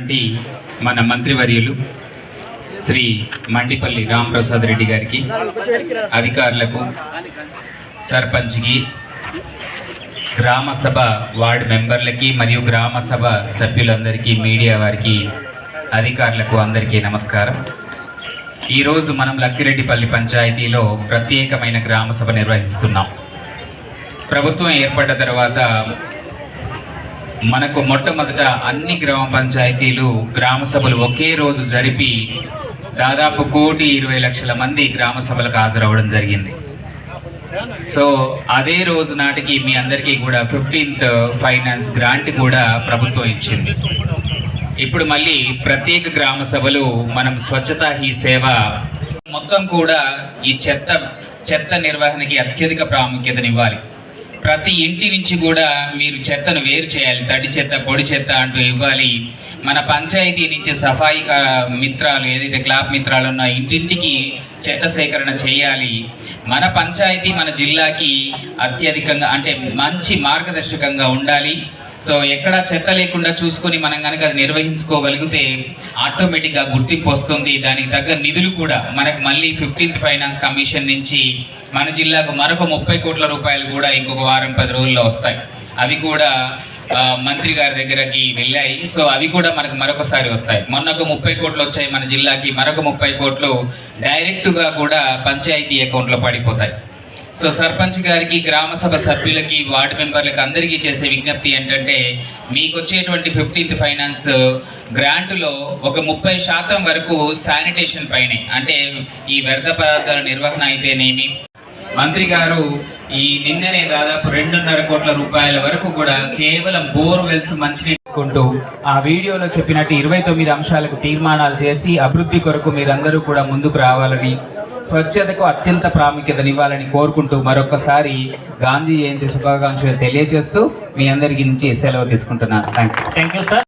వంటి మన మంత్రివర్యులు శ్రీ మండిపల్లి రామప్రసాద్ రెడ్డి గారికి అధికారులకు సర్పంచ్కి గ్రామ సభ వార్డు మెంబర్లకి మరియు గ్రామ సభ సభ్యులందరికీ మీడియా వారికి అధికారులకు అందరికీ నమస్కారం. ఈరోజు మనం లక్కిరెడ్డిపల్లి పంచాయతీలో ప్రత్యేకమైన గ్రామ సభ నిర్వహిస్తున్నాం. ప్రభుత్వం ఏర్పడ్డ తర్వాత మనకు మొట్టమొదట అన్ని గ్రామ పంచాయతీలు గ్రామ సభలు ఒకే రోజు జరిపి దాదాపు కోటి ఇరవై లక్షల మంది గ్రామ సభలకు హాజరవ్వడం జరిగింది. సో అదే రోజు నాటికి మీ అందరికీ కూడా ఫిఫ్టీన్త్ ఫైనాన్స్ గ్రాంట్ కూడా ప్రభుత్వం ఇచ్చింది. ఇప్పుడు మళ్ళీ ప్రత్యేక గ్రామ సభలు మనం స్వచ్ఛతా హీ సేవ మొత్తం కూడా ఈ చెత్త చెత్త నిర్వహణకి అత్యధిక ప్రాముఖ్యతనివ్వాలి. ప్రతి ఇంటి నుంచి కూడా మీరు చెత్తను వేరు చేయాలి. తడి చెత్త పొడి చెత్త అంటూ ఇవ్వాలి. మన పంచాయతీ నుంచి సఫాయి మిత్రాలు ఏదైతే క్లాప్ మిత్రాలు ఉన్న ఇంటింటికి చెత్త సేకరణ చేయాలి. మన పంచాయతీ మన జిల్లాకి అత్యధికంగా అంటే మంచి మార్గదర్శకంగా ఉండాలి. సో ఎక్కడ చెత్త లేకుండా చూసుకొని మనం కనుక అది నిర్వహించుకోగలిగితే ఆటోమేటిక్గా గుర్తింపు వస్తుంది. దానికి తగ్గ నిధులు కూడా మనకు మళ్ళీ ఫిఫ్టీన్త్ ఫైనాన్స్ కమిషన్ నుంచి మన జిల్లాకు మరొక ముప్పై కోట్ల రూపాయలు కూడా ఇంకొక వారం పది రోజుల్లో వస్తాయి. అవి కూడా మంత్రి గారి దగ్గరకి వెళ్ళాయి. సో అవి కూడా మనకు మరొకసారి వస్తాయి. మొన్న ఒక ముప్పై కోట్లు వచ్చాయి మన జిల్లాకి మరొక ముప్పై కోట్లు డైరెక్ట్గా కూడా పంచాయతీ అకౌంట్లో పడిపోతాయి. సో సర్పంచ్ గారికి గ్రామ సభ సభ్యులకి వార్డు మెంబర్లకి అందరికీ చేసే విజ్ఞప్తి ఏంటంటే మీకు వచ్చేటువంటి ఫిఫ్టీన్త్ ఫైనాన్స్ గ్రాంటులో ఒక ముప్పై శాతం వరకు శానిటేషన్ పైనే. అంటే ఈ వ్యర్థ పదార్థాల నిర్వహణ అయితేనేమి? మంత్రి గారు ఈ నిన్ననే దాదాపు రెండున్నర కోట్ల రూపాయల వరకు కూడా కేవలం బోర్వెల్స్ మంచినీటి ఆ వీడియోలో చెప్పినట్టు ఇరవై తొమ్మిది అంశాలకు తీర్మానాలు చేసి అభివృద్ధి కొరకు మీరందరూ కూడా ముందుకు రావాలని స్వచ్ఛతకు అత్యంత ప్రాముఖ్యతనివ్వాలని కోరుకుంటూ మరొకసారి గాంధీ జయంతి శుభాకాంక్షలు తెలియజేస్తూ మీ అందరికి నుంచి సెలవు తీసుకుంటున్నాను. Thank you thank you sir